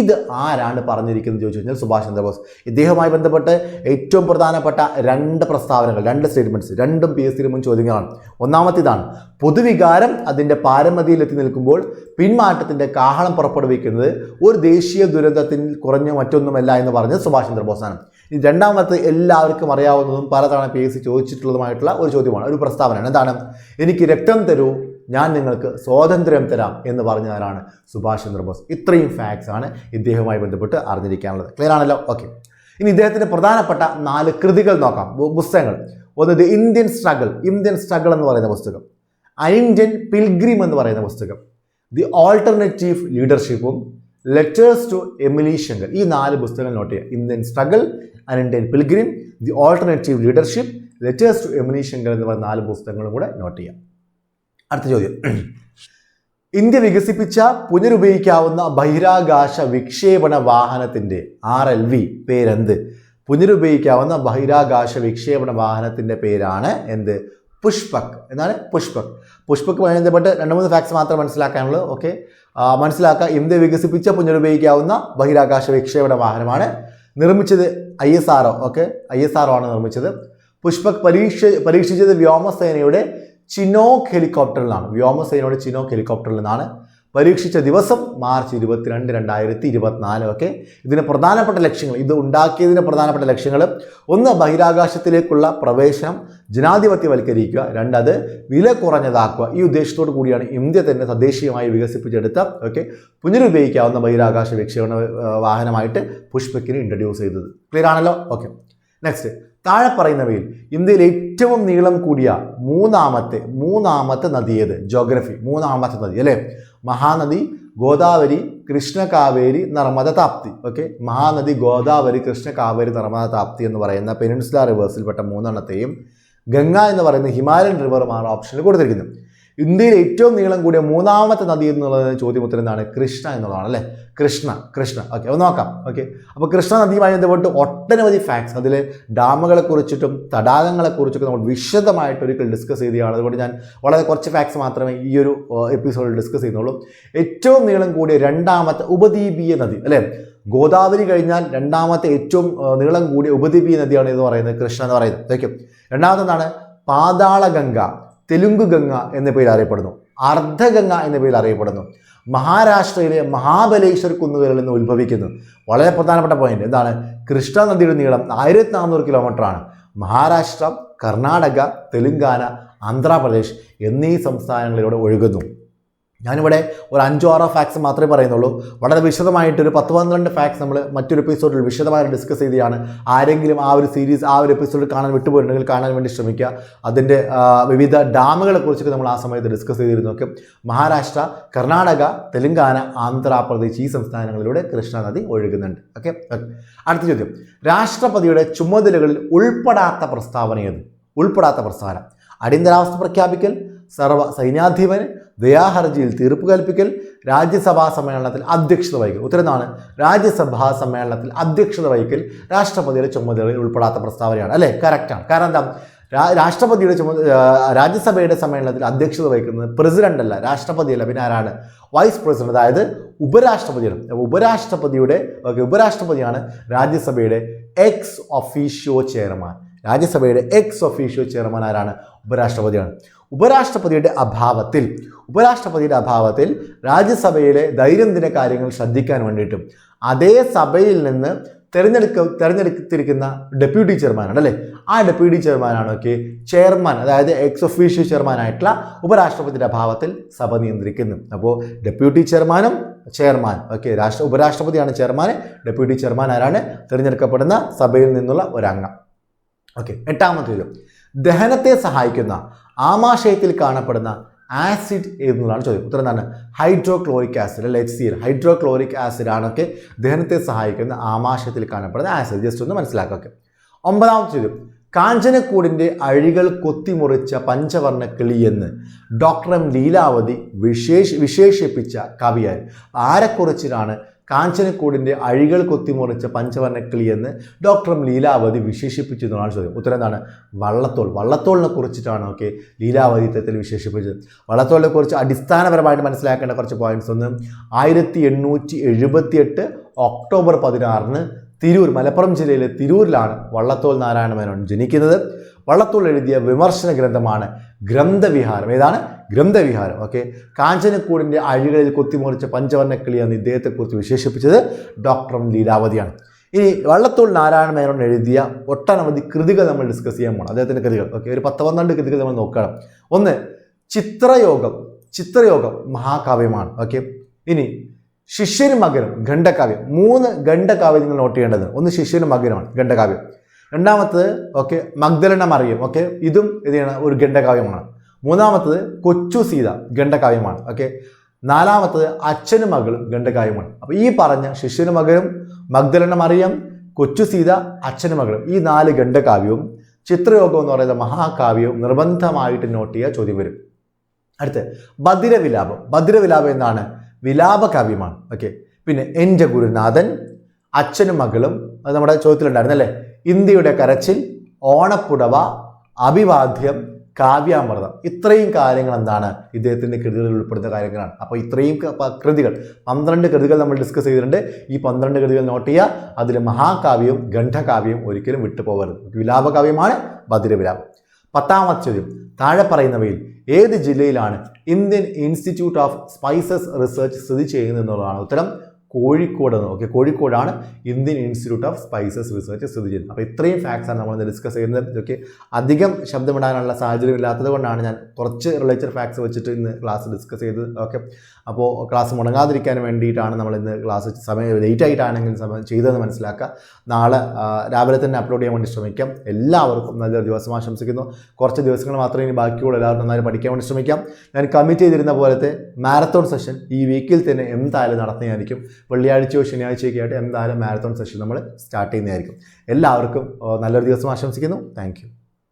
ഇത് ആരാണ് പറഞ്ഞിരിക്കുന്നത് ചോദിച്ചു കഴിഞ്ഞാൽ സുഭാഷ് ചന്ദ്രബോസ്. ഇദ്ദേഹവുമായി ബന്ധപ്പെട്ട് ഏറ്റവും പ്രധാനപ്പെട്ട രണ്ട് പ്രസ്താവനകൾ രണ്ട് സ്റ്റേറ്റ്മെന്റ്സ് രണ്ടും പി എസ് സി മുൻ ചോദ്യങ്ങളാണ്. ഒന്നാമത്തേതാണ് പൊതുവികാരം അതിന്റെ പാരമതിയിലെത്തി നിൽക്കുമ്പോൾ പിന്മാറ്റത്തിന്റെ കാഹളം പുറപ്പെടുവിക്കുന്നത് ഒരു ദേശീയ ദുരന്തത്തിൽ കുറഞ്ഞ മറ്റൊന്നുമല്ല എന്ന് പറഞ്ഞത് സുഭാഷ് ചന്ദ്രബോസാണ്. രണ്ടാമത്തെ എല്ലാവർക്കും അറിയാവുന്നതും പലതവണ പി എസ് സി ചോദിച്ചിട്ടുള്ളതുമായിട്ടുള്ള ഒരു ചോദ്യമാണ് ഒരു പ്രസ്താവനയാണ്. എന്താണ്? എനിക്ക് രക്തം തരൂ ഞാൻ നിങ്ങൾക്ക് സ്വാതന്ത്ര്യം തരാം എന്ന് പറഞ്ഞവരാണ് സുഭാഷ് ചന്ദ്രബോസ്. ഇത്രയും ഫാക്ട്സ് ആണ് ഇദ്ദേഹവുമായി ബന്ധപ്പെട്ട് അറിഞ്ഞിരിക്കാനുള്ളത്. ക്ലിയർ ആണല്ലോ? ഓക്കെ ഇനി ഇദ്ദേഹത്തിന്റെ പ്രധാനപ്പെട്ട നാല് കൃതികൾ നോക്കാം. പുസ്തകങ്ങൾ. ഒന്ന് the Indian struggle Indian struggle എന്ന് പറയുന്ന പുസ്തകം. ഇന്ത്യൻ പിൽഗ്രിം എന്ന് പറയുന്ന പുസ്തകം. ദി ഓൾട്ടർനേറ്റീവ് ലീഡർഷിപ്പും ലെറ്റേഴ്സ് ടു എമിലി ശങ്കർ ഈ നാല് പുസ്തകങ്ങൾ നോട്ട് ചെയ്യുക. Indian struggle and Indian pilgrim the alternative leadership letters to Emily Schenkl എന്ന് പറയുന്ന നാല് പുസ്തകങ്ങളും കൂടെ നോട്ട് ചെയ്യാം അടുത്ത ചോദ്യം. ഇന്ത്യ വികസിപ്പിച്ച പുനരുപയോഗിക്കാവുന്ന ബഹിരാകാശ വിക്ഷേപണ വാഹനത്തിന്റെ ആർ എൽ വി പേരെന്ത്? പുനരുപയോഗിക്കാവുന്ന ബഹിരാകാശ വിക്ഷേപണ വാഹനത്തിന്റെ പേരാണ് എന്ത്? പുഷ്പക്. എന്നാണ് പുഷ്പക്. പുഷ്പക്കുമായി ബന്ധപ്പെട്ട് രണ്ട് മൂന്ന് ഫാക്ട്സ് മാത്രം മനസ്സിലാക്കാനുള്ളൂ. ഓക്കെ മനസ്സിലാക്കുക ഇന്ത്യ വികസിപ്പിച്ച പുനരുപയോഗിക്കാവുന്ന ബഹിരാകാശ വിക്ഷേപണ വാഹനമാണ് നിർമ്മിച്ചത് I S R O okay I S R O ആണ് നിർമ്മിച്ചത്. പുഷ്പക് പരീക്ഷ പരീക്ഷിച്ചത് വ്യോമസേനയുടെ ചിനോക്ക് ഹെലികോപ്റ്ററിലാണ്. വ്യോമസേനയുടെ ചിനോക്ക് ഹെലികോപ്റ്ററിൽ നിന്നാണ്. പരീക്ഷിച്ച ദിവസം മാർച്ച് ഇരുപത്തിരണ്ട് രണ്ടായിരത്തി ഇരുപത്തിനാല്. ഒക്കെ ഇതിന് പ്രധാനപ്പെട്ട ലക്ഷ്യങ്ങൾ ഇത് ഉണ്ടാക്കിയതിന് പ്രധാനപ്പെട്ട ലക്ഷ്യങ്ങൾ. ഒന്ന് ബഹിരാകാശത്തിലേക്കുള്ള പ്രവേശനം ജനാധിപത്യവൽക്കരിക്കുക. രണ്ടത് വില കുറഞ്ഞതാക്കുക. ഈ ഉദ്ദേശത്തോടു കൂടിയാണ് ഇന്ത്യ തന്നെ തദ്ദേശീയമായി വികസിപ്പിച്ചെടുത്ത ഓക്കെ പുനരുപയോഗിക്കാവുന്ന ബഹിരാകാശ വിക്ഷേപണ വാഹനമായിട്ട് പുഷ്പക്കിന് ഇൻട്രൊഡ്യൂസ് ചെയ്തത്. ക്ലിയർ ആണല്ലോ? ഓക്കെ. നെക്സ്റ്റ് താഴെ പറയുന്നവയിൽ ഇന്ത്യയിൽ ഏറ്റവും നീളം കൂടിയ മൂന്നാമത്തെ മൂന്നാമത്തെ നദി ഏത്? ജോഗ്രഫി മൂന്നാമത്തെ നദി അല്ലേ? മഹാനദി ഗോദാവരി കൃഷ്ണ കാവേരി നർമ്മദ താപ്തി. ഓക്കെ മഹാനദി ഗോദാവരി കൃഷ്ണ കാവേരി നർമ്മദ താപ്തി എന്ന് പറയുന്ന പെനിൻസുല റിവേഴ്സിൽപ്പെട്ട മൂന്നെണ്ണത്തെയും ഗംഗ എന്ന് പറയുന്ന ഹിമാലയൻ റിവറുമാണ് ഓപ്ഷനിൽ കൊടുത്തിരിക്കുന്നത്. ഇന്ത്യയിൽ ഏറ്റവും നീളം കൂടിയ മൂന്നാമത്തെ നദി എന്നുള്ളത് ചോദ്യം ഉത്തരം എന്താണ്? കൃഷ്ണ എന്നുള്ളതാണ് അല്ലേ? കൃഷ്ണ കൃഷ്ണ. ഓക്കെ ഒന്ന് നോക്കാം. ഓക്കെ അപ്പോൾ കൃഷ്ണ നദിയുമായി ബന്ധപ്പെട്ട് ഒട്ടനവധി ഫാക്ട്സ് അതിലെ ഡാമുകളെ കുറിച്ചിട്ടും തടാകങ്ങളെ കുറിച്ചൊക്കെ നമ്മൾ വിശദമായിട്ട് ഒരിക്കൽ ഡിസ്കസ് ചെയ്തതാണ് അതുകൊണ്ട് ഞാൻ വളരെ കുറച്ച് ഫാക്ട്സ് മാത്രമേ ഈ ഒരു എപ്പിസോഡിൽ ഡിസ്കസ് ചെയ്യുന്നുള്ളൂ. ഏറ്റവും നീളം കൂടിയ രണ്ടാമത്തെ ഉപദ്വീപീയ നദി അല്ലേ? ഗോദാവരി കഴിഞ്ഞാൽ രണ്ടാമത്തെ ഏറ്റവും നീളം കൂടിയ ഉപദ്വീപീയ നദിയാണ് എന്ന് പറയുന്നത് കൃഷ്ണ എന്ന് പറയുന്നത്. ഓക്കെ രണ്ടാമത്തെ എന്താണ് പാതാളഗംഗ. തെലുങ്ക് ഗംഗ എന്ന പേരിൽ അറിയപ്പെടുന്നു. അർദ്ധഗംഗ എന്ന പേരിൽ അറിയപ്പെടുന്നു. മഹാരാഷ്ട്രയിലെ മഹാബലേശ്വർ കുന്നുകളിൽ നിന്ന് ഉത്ഭവിക്കുന്നു. വളരെ പ്രധാനപ്പെട്ട പോയിന്റ് എന്താണ്? കൃഷ്ണ നദിയുടെ നീളം ആയിരത്തി നാനൂറ് കിലോമീറ്റർ ആണ്. മഹാരാഷ്ട്ര കർണാടക തെലുങ്കാന ആന്ധ്രാപ്രദേശ് എന്നീ സംസ്ഥാനങ്ങളിലൂടെ ഒഴുകുന്നു. ഞാനിവിടെ ഒരു അഞ്ചോ ആറോ ഫാക്സ് മാത്രമേ പറയുന്നുള്ളൂ. വളരെ വിശദമായിട്ട് ഒരു പത്ത് പന്ത്രണ്ട് ഫാക്സ് നമ്മൾ മറ്റൊരു എപ്പിസോഡിൽ വിശദമായി ഡിസ്കസ് ചെയ്തെയാണ് ആരെങ്കിലും ആ ഒരു സീരീസ് ആ ഒരു എപ്പിസോഡ് കാണാൻ വിട്ടുപോയിട്ടുണ്ടെങ്കിൽ കാണാൻ വേണ്ടി ശ്രമിക്കുക. അതിന്റെ വിവിധ ഡാമുകളെ കുറിച്ചൊക്കെ നമ്മൾ ആ സമയത്ത് ഡിസ്കസ് ചെയ്തിരുന്നു. ഒക്കെ മഹാരാഷ്ട്ര കർണാടക തെലങ്കാന ആന്ധ്രാപ്രദേശ് ഈ സംസ്ഥാനങ്ങളിലൂടെ കൃഷ്ണ നദി ഒഴുകുന്നുണ്ട്. ഓക്കെ. അടുത്ത ചോദ്യം. രാഷ്ട്രപതിയുടെ ചുമതലകളിൽ ഉൾപ്പെടാത്ത പ്രസ്താവന ഉൾപ്പെടാത്ത പ്രസ്താവന. അടിയന്തരാവസ്ഥ പ്രഖ്യാപിക്കൽ സർവ സൈന്യാധിപന് ദയാഹർജിയിൽ തീർപ്പ് കൽപ്പിക്കൽ രാജ്യസഭാ സമ്മേളനത്തിൽ അധ്യക്ഷത വഹിക്കൽ. ഉത്തരനാണ് രാജ്യസഭാ സമ്മേളനത്തിൽ അധ്യക്ഷത വഹിക്കൽ രാഷ്ട്രപതിയുടെ ചുമതലയിൽ ഉൾപ്പെടാത്ത പ്രസ്താവനയാണ്. അല്ലേ? കറക്റ്റാണ് കാരണം എന്താ? രാഷ്ട്രപതിയുടെ ചുമ രാജ്യസഭയുടെ സമ്മേളനത്തിൽ അധ്യക്ഷത വഹിക്കുന്നത് പ്രസിഡന്റ് അല്ല രാഷ്ട്രപതിയല്ല. പിന്നെ ആരാണ്? വൈസ് പ്രസിഡന്റ് അതായത് ഉപരാഷ്ട്രപതിയാണ്. ഉപരാഷ്ട്രപതിയുടെ ഓക്കെ ഉപരാഷ്ട്രപതിയാണ് രാജ്യസഭയുടെ എക്സ് ഒഫീഷ്യോ ചെയർമാൻ രാജ്യസഭയുടെ എക്സ് ഒഫീഷ്യോ ചെയർമാൻ ആരാണ്? ഉപരാഷ്ട്രപതിയാണ്. ഉപരാഷ്ട്രപതിയുടെ അഭാവത്തിൽ ഉപരാഷ്ട്രപതിയുടെ അഭാവത്തിൽ രാജ്യസഭയിലെ ദൈനംദിന കാര്യങ്ങൾ ശ്രദ്ധിക്കാൻ വേണ്ടിയിട്ടും അതേ സഭയിൽ നിന്ന് തിരഞ്ഞെടുക്ക തിരഞ്ഞെടുത്തിരിക്കുന്ന ഡെപ്യൂട്ടി ചെയർമാനാണ് അല്ലേ? ആ ഡെപ്യൂട്ടി ചെയർമാനാണ് ഓക്കെ ചെയർമാൻ അതായത് എക്സ് ഒഫീഷ്യൽ ചെയർമാനായിട്ടുള്ള ഉപരാഷ്ട്രപതിയുടെ അഭാവത്തിൽ സഭ നിയന്ത്രിക്കുന്നു. അപ്പോൾ ഡെപ്യൂട്ടി ചെയർമാനും ചെയർമാൻ ഓക്കെ രാഷ്ട്ര ഉപരാഷ്ട്രപതിയാണ് ചെയർമാൻ ഡെപ്യൂട്ടി ചെയർമാൻ ആരാണ്? തിരഞ്ഞെടുക്കപ്പെടുന്ന സഭയിൽ നിന്നുള്ള ഒരംഗം. ഓക്കെ എട്ടാമത്തേത് ദഹനത്തെ സഹായിക്കുന്ന ആമാശയത്തിൽ കാണപ്പെടുന്ന ആസിഡ് എന്നുള്ളതാണ് ചോദ്യം. ഉത്തരം എന്താണ്? ഹൈഡ്രോക്ലോറിക് ആസിഡ് അല്ലെ? H C L hydrochloric acid ആണൊക്കെ ദഹനത്തെ സഹായിക്കുന്ന ആമാശയത്തിൽ കാണപ്പെടുന്ന ആസിഡ്. ജസ്റ്റ് ഒന്ന് മനസ്സിലാക്കുക ഒമ്പതാമത്തെ ചോദ്യം. കാഞ്ചനക്കൂടിന്റെ അഴികൾ കൊത്തിമുറിച്ച പഞ്ചവർണ കിളിയെന്ന് ഡോക്ടർ എം ലീലാവതി വിശേഷ വിശേഷിപ്പിച്ച കവിയായി. ആരെക്കുറിച്ചിട്ടാണ് കാഞ്ചനക്കൂടിന്റെ അഴികൾ കൊത്തിമുറിച്ച പഞ്ചവർണക്കിളി എന്ന് ഡോക്ടർ ലീലാവതി വിശേഷിപ്പിച്ചു എന്നാണ് ചോദ്യം. ഉത്തരം എന്താണ്? വള്ളത്തോൾ. വള്ളത്തോളിനെ കുറിച്ചിട്ടാണ് ഓക്കെ ലീലാവതി ഇത്തരത്തിൽ വിശേഷിപ്പിച്ചത്. വള്ളത്തോളിനെ കുറിച്ച് അടിസ്ഥാനപരമായിട്ട് മനസ്സിലാക്കേണ്ട കുറച്ച് പോയിന്റ്സ് ഒന്ന്. ആയിരത്തി എണ്ണൂറ്റി എഴുപത്തിയെട്ട് ഒക്ടോബർ പതിനാറിന് തിരൂർ മലപ്പുറം ജില്ലയിലെ തിരൂരിലാണ് വള്ളത്തോൾ നാരായണ മേനോൻ ജനിക്കുന്നത്. വള്ളത്തോൾ എഴുതിയ വിമർശന ഗ്രന്ഥമാണ് ഗ്രന്ഥവിഹാരം. ഏതാണ്? ഗ്രന്ഥവിഹാരം. ഓക്കെ. കാഞ്ചനക്കൂടിന്റെ അഴികളിൽ കൊത്തിമുറിച്ച പഞ്ചവർണക്കിളി എന്ന് ഇദ്ദേഹത്തെക്കുറിച്ച് വിശേഷിപ്പിച്ചത് ഡോക്ടർ ലീലാവതിയാണ്. ഇനി വള്ളത്തോൾ നാരായണ മേനോൻ എഴുതിയ ഒട്ടനവധി കൃതികൾ നമ്മൾ ഡിസ്കസ് ചെയ്യാൻ പോകണം അദ്ദേഹത്തിന്റെ കൃതികൾ. ഓക്കെ. ഒരു പത്ത് പന്ത്രണ്ട് കൃതികൾ നമ്മൾ നോക്കണം. ഒന്ന് ചിത്രയോഗം. ചിത്രയോഗം മഹാകാവ്യമാണ്. ഓക്കെ. ഇനി ശിഷ്യന് മകനും ഖണ്ഡകാവ്യം. മൂന്ന് ഖണ്ഡകാവ്യം നിങ്ങൾ നോട്ട് ചെയ്യേണ്ടത്. ഒന്ന് ശിഷ്യനും മകനുമാണ് ഖണ്ഡകാവ്യം. രണ്ടാമത്തത് ഓക്കെ മഗ്ദലന മറിയം ഓക്കെ ഇതും ഇത് ഒരു ഖണ്ഡകാവ്യമാണ്. മൂന്നാമത്തത് കൊച്ചു സീത ഖണ്ഡകാവ്യമാണ്. ഓക്കെ നാലാമത്തത് അച്ഛനും മകളും ഖണ്ഡകാവ്യമാണ്. അപ്പോൾ ഈ പറഞ്ഞ ശിഷ്യനും മകനും മഗ്ദലന മറിയം കൊച്ചു സീത അച്ഛനും മകളും. ഈ നാല് ഖണ്ഡകാവ്യവും ചിത്രയോഗം എന്ന് പറയുന്ന മഹാകാവ്യവും നിർബന്ധമായിട്ട് നോട്ട് ചെയ്യുക ചോദ്യം വരും. അടുത്ത് ഭദ്രവിലാപം. ഭദ്രവിലാപം എന്താണ്? വിലാപകാവ്യമാണ്. ഓക്കെ പിന്നെ എന്റെ ഗുരുനാഥൻ അച്ഛനും മകളും അത് നമ്മുടെ ചോദ്യത്തിലുണ്ടായിരുന്നു അല്ലേ? ഇന്ത്യയുടെ കരച്ചിൽ ഓണപ്പുടവ അഭിവാദ്യം കാവ്യാമൃതം. ഇത്രയും കാര്യങ്ങൾ എന്താണ്? ഇദ്ദേഹത്തിന്റെ കൃതികളിൽ ഉൾപ്പെടുന്ന കാര്യങ്ങളാണ്. അപ്പോൾ ഇത്രയും കൃതികൾ പന്ത്രണ്ട് കൃതികൾ നമ്മൾ ഡിസ്കസ് ചെയ്തിട്ടുണ്ട്. ഈ പന്ത്രണ്ട് കൃതികൾ നോട്ട് ചെയ്യുക. അതിൽ മഹാകാവ്യവും ഗണ്ഠകാവ്യവും ഒരിക്കലും വിട്ടുപോകരുത്. വിലാപകാവ്യമാണ് ബദിരവിലാപം പത്താമത്തെ ചോദ്യം താഴെ പറയുന്നവയിൽ ഏത് ജില്ലയിലാണ് Indian Institute of Spices Research സ്ഥിതി ചെയ്യുന്നത് എന്നുള്ളതാണ് ഉത്തരം. കോഴിക്കോട് ഓക്കെ കോഴിക്കോടാണ് Indian Institute of Spices Research സ്ഥിതി ചെയ്യുന്നത്. അപ്പോൾ ഇത്രയും ഫാക്ട്സാണ് നമ്മൾ ഡിസ്കസ് ചെയ്യുന്നത്. ഇതൊക്കെ അധികം ശബ്ദമിടാനുള്ള സാഹചര്യം ഇല്ലാത്തത് കൊണ്ടാണ് ഞാൻ കുറച്ച് റിലേറ്റഡ് ഫാക്ട്സ് വെച്ചിട്ട് ഇന്ന് ക്ലാസ് ഡിസ്കസ് ചെയ്തത്. ഓക്കെ അപ്പോൾ ക്ലാസ് മുടങ്ങാതിരിക്കാൻ വേണ്ടിയിട്ടാണ് നമ്മൾ ഇന്ന് ക്ലാസ് സമയം ലേറ്റ് ആയിട്ടാണെങ്കിൽ സമയം ചെയ്തതെന്ന് മനസ്സിലാക്കുക. നാളെ രാവിലെ തന്നെ അപ്ലോഡ് ചെയ്യാൻ വേണ്ടി ശ്രമിക്കാം. എല്ലാവർക്കും നല്ലൊരു ദിവസം ആശംസിക്കുന്നു. കുറച്ച് ദിവസങ്ങൾ മാത്രമേ ഇനി ബാക്കിയുള്ളൂ. എല്ലാവരും നന്നായി പഠിക്കാൻ വേണ്ടി ശ്രമിക്കാം. ഞാൻ കമ്മിറ്റ് ചെയ്തിരുന്ന പോലത്തെ മാരത്തോൺ സെഷൻ ഈ വീക്കിൽ തന്നെ എന്തായാലും നടത്തുന്നതായിരിക്കും. വെള്ളിയാഴ്ചയോ ശനിയാഴ്ചയൊക്കെ ആയിട്ട് എന്തായാലും മാരത്തോൺ സെഷൻ നമ്മൾ സ്റ്റാർട്ട് ചെയ്യുന്നതായിരിക്കും. എല്ലാവർക്കും നല്ലൊരു ദിവസം ആശംസിക്കുന്നു. താങ്ക്